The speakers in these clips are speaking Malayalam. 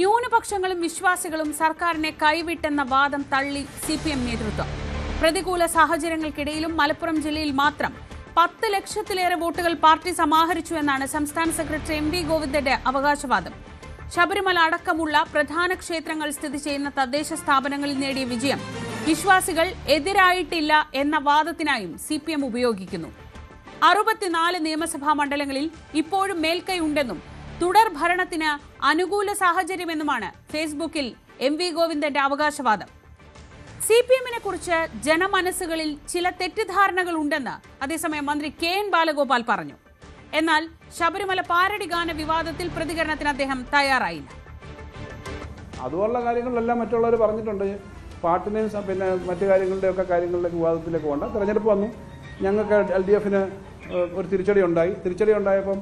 ന്യൂനപക്ഷങ്ങളും വിശ്വാസികളും സർക്കാരിനെ കൈവിട്ടെന്ന വാദം തള്ളി സി പി എം നേതൃത്വം. പ്രതികൂല സാഹചര്യങ്ങൾക്കിടയിലും മലപ്പുറം ജില്ലയിൽ മാത്രം പത്ത് ലക്ഷത്തിലേറെ വോട്ടുകൾ പാർട്ടി സമാഹരിച്ചു എന്നാണ് സംസ്ഥാന സെക്രട്ടറി എം വി ഗോവിന്ദന്റെ അവകാശവാദം. ശബരിമല അടക്കമുള്ള പ്രധാന ക്ഷേത്രങ്ങൾ സ്ഥിതി ചെയ്യുന്ന തദ്ദേശ സ്ഥാപനങ്ങളിൽ നേടിയ വിജയം വിശ്വാസികൾ എതിരായിട്ടില്ല എന്ന വാദത്തിനായും സി പി എം ഉപയോഗിക്കുന്നു. അറുപത്തിനാല് നിയമസഭാ മണ്ഡലങ്ങളിൽ ഇപ്പോഴും മേൽക്കൈ ഉണ്ടെന്നും തുടർ ഭരണത്തിന് അനുകൂല സാഹചര്യമെന്നുമാണ് ഫേസ്ബുക്കിൽ എം വി ഗോവിന്ദന്റെ അവകാശവാദം. സി പി എമ്മിനെ കുറിച്ച് ജനമനസ്സുകളിൽ ചില തെറ്റിദ്ധാരണകൾ ഉണ്ടെന്ന് അതേസമയം മന്ത്രി കെ എൻ ബാലഗോപാൽ പറഞ്ഞു. എന്നാൽ ശബരിമല പാരടി ഗാന വിവാദത്തിൽ പ്രതികരണത്തിന് അദ്ദേഹം തയ്യാറായില്ല. അതുപോലുള്ള കാര്യങ്ങളിലെല്ലാം മറ്റുള്ളവർ പറഞ്ഞിട്ടുണ്ട്. പാട്ടിനെയും പിന്നെ മറ്റു കാര്യങ്ങളുടെയൊക്കെ കാര്യങ്ങളിലേക്ക് വിവാദത്തിലേക്ക് പോകണ്ട. തെരഞ്ഞെടുപ്പ് വന്നു. ഞങ്ങൾക്ക് എൽ ഡി എഫിന് ഒരു തിരിച്ചടി ഉണ്ടായി. തിരിച്ചടി ഉണ്ടായപ്പം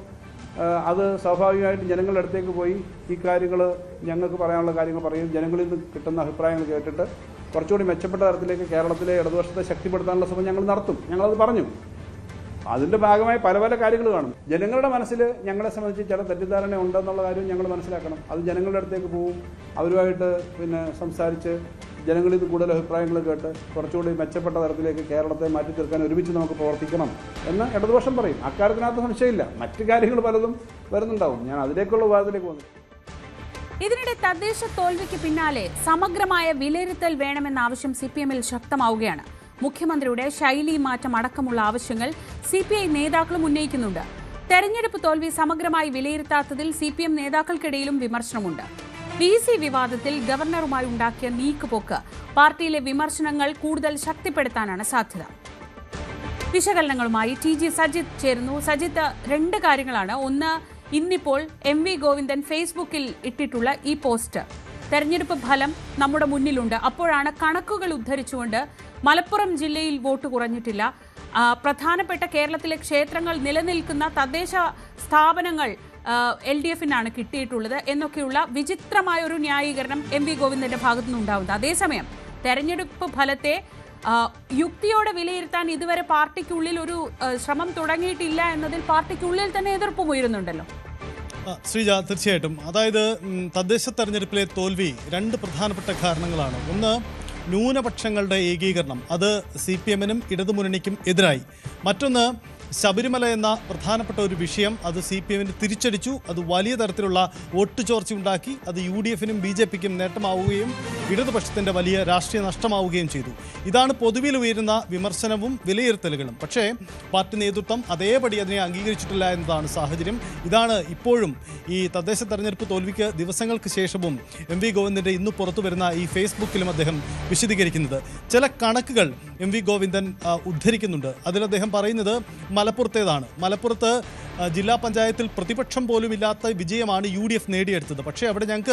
അത് സ്വാഭാവികമായിട്ടും ജനങ്ങളുടെ അടുത്തേക്ക് പോയി ഈ കാര്യങ്ങൾ ഞങ്ങൾക്ക് പറയാനുള്ള കാര്യങ്ങൾ പറയും. ജനങ്ങളിൽ നിന്ന് കിട്ടുന്ന അഭിപ്രായങ്ങൾ കേട്ടിട്ട് കുറച്ചുകൂടി മെച്ചപ്പെട്ട തരത്തിലേക്ക് കേരളത്തിലെ ഇടതുപക്ഷത്തെ ശക്തിപ്പെടുത്താനുള്ള ശ്രമം ഞങ്ങൾ നടത്തും. ഞങ്ങളത് പറഞ്ഞു. അതിന്റെ ഭാഗമായി പല പല കാര്യങ്ങൾ കാണും. ജനങ്ങളുടെ മനസ്സിൽ ഞങ്ങളെ സംബന്ധിച്ച് ചില തെറ്റിദ്ധാരണ ഉണ്ടെന്നുള്ള കാര്യം ഞങ്ങൾ മനസ്സിലാക്കണം. അത് ജനങ്ങളുടെ അടുത്തേക്ക് പോവും. അവരുമായിട്ട് പിന്നെ സംസാരിച്ച് ജനങ്ങളിൽ നിന്ന് കൂടുതൽ അഭിപ്രായങ്ങൾ കേട്ട് കുറച്ചുകൂടി മെച്ചപ്പെട്ട തരത്തിലേക്ക് കേരളത്തെ മാറ്റി തീർക്കാൻ ഒരുമിച്ച് നമുക്ക് പ്രവർത്തിക്കണം എന്ന് ഇടതുപക്ഷം പറയും. അക്കാര്യത്തിനകത്ത് സംശയമില്ല. മറ്റു കാര്യങ്ങൾ പലതും വരുന്നുണ്ടാവും. ഞാൻ അതിലേക്കുള്ള വിവാദത്തിലേക്ക് വന്നു ഇതിനിടെ തദ്ദേശ തോൽവിക്ക് പിന്നാലെ സമഗ്രമായ വിലയിരുത്തൽ വേണമെന്ന ആവശ്യം സി പി എമ്മിൽ ശക്തമാവുകയാണ്. മുഖ്യമന്ത്രിയുടെ ശൈലി മാറ്റം അടക്കമുള്ള ആവശ്യങ്ങൾ സി പി ഐ നേതാക്കളും ഉന്നയിക്കുന്നുണ്ട്. തെരഞ്ഞെടുപ്പ് തോൽവി സമഗ്രമായി വിലയിരുത്താത്തതിൽ സി പി എം നേതാക്കൾക്കിടയിലും വിമർശനമുണ്ട്. വി സി വിവാദത്തിൽ ഗവർണറുമായി ഉണ്ടാക്കിയ നീക്കുപോക്ക് പാർട്ടിയിലെ വിമർശനങ്ങൾ കൂടുതൽ ശക്തിപ്പെടുത്താനാണ് സാധ്യത. വിശകലനങ്ങളുമായി ടി ജി സജിത്ത് ചേരുന്നു. സജിത്ത് രണ്ട് കാര്യങ്ങളാണ്. ഒന്ന് ഇന്നിപ്പോൾ എം വി ഗോവിന്ദൻ ഫേസ്ബുക്കിൽ ഇട്ടിട്ടുള്ള ഈ പോസ്റ്റ്. തെരഞ്ഞെടുപ്പ് ഫലം നമ്മുടെ മുന്നിലുണ്ട്. അപ്പോഴാണ് കണക്കുകൾ ഉദ്ധരിച്ചുകൊണ്ട് മലപ്പുറം ജില്ലയിൽ വോട്ട് കുറഞ്ഞിട്ടില്ല. പ്രധാനപ്പെട്ട കേരളത്തിലെ ക്ഷേത്രങ്ങൾ നിലനിൽക്കുന്ന തദ്ദേശ സ്ഥാപനങ്ങൾ എൽ ഡി എഫിനാണ് കിട്ടിയിട്ടുള്ളത് എന്നൊക്കെയുള്ള വിചിത്രമായ ഒരു ന്യായീകരണം എം വി ഗോവിന്ദന്റെ ഭാഗത്തു നിന്നുണ്ടാവുന്നത്. അതേസമയം തെരഞ്ഞെടുപ്പ് ഫലത്തെ യുക്തിയോടെ വിലയിരുത്താൻ ഇതുവരെ പാർട്ടിക്കുള്ളിൽ ഒരു ശ്രമം തുടങ്ങിയിട്ടില്ല എന്നതിൽ പാർട്ടിക്കുള്ളിൽ തന്നെ എതിർപ്പും ഉയരുന്നുണ്ടല്ലോ. ശ്രീജ തീർച്ചയായിട്ടും. അതായത് തദ്ദേശ തെരഞ്ഞെടുപ്പിലെ തോൽവി രണ്ട് പ്രധാനപ്പെട്ട കാരണങ്ങളാണ്. ഒന്ന് ന്യൂനപക്ഷങ്ങളുടെ ഏകീകരണം. അത് സി പി എമ്മിനും ഇടതുമുന്നണിക്കും എതിരായി. മറ്റൊന്ന് ശബരിമല എന്ന പ്രധാനപ്പെട്ട ഒരു വിഷയം അത് സി പി എമ്മിന് തിരിച്ചടിച്ചു. അത് വലിയ തരത്തിലുള്ള വോട്ട് ചോർച്ച ഉണ്ടാക്കി അത് യു ഡി എഫിനും ബി ജെ പിക്കും നേട്ടമാവുകയും ഇടതുപക്ഷത്തിന്റെ വലിയ രാഷ്ട്രീയ നഷ്ടമാവുകയും ചെയ്തു. ഇതാണ് പൊതുവിൽ ഉയരുന്ന വിമർശനവും വിലയിരുത്തലുകളും. പക്ഷേ പാർട്ടി നേതൃത്വം അതേപടി അതിനെ അംഗീകരിച്ചിട്ടില്ല എന്നതാണ് സാഹചര്യം. ഇതാണ് ഇപ്പോഴും ഈ തദ്ദേശ തെരഞ്ഞെടുപ്പ് തോൽവിക്ക് ദിവസങ്ങൾക്ക് ശേഷവും എം വി ഗോവിന്ദന്റെ ഇന്ന് പുറത്തു വരുന്ന ഈ ഫേസ്ബുക്കിലും അദ്ദേഹം വിശദീകരിക്കുന്നത്. ചില കണക്കുകൾ എം വി ഗോവിന്ദൻ ഉദ്ധരിക്കുന്നുണ്ട്. അതിൽ അദ്ദേഹം പറയുന്നത് മലപ്പുറത്തേതാണ്. മലപ്പുറത്ത് ജില്ലാ പഞ്ചായത്തിൽ പ്രതിപക്ഷം പോലും ഇല്ലാത്ത വിജയമാണ് യു ഡി എഫ് നേടിയെടുത്തത്. പക്ഷേ അവിടെ ഞങ്ങൾക്ക്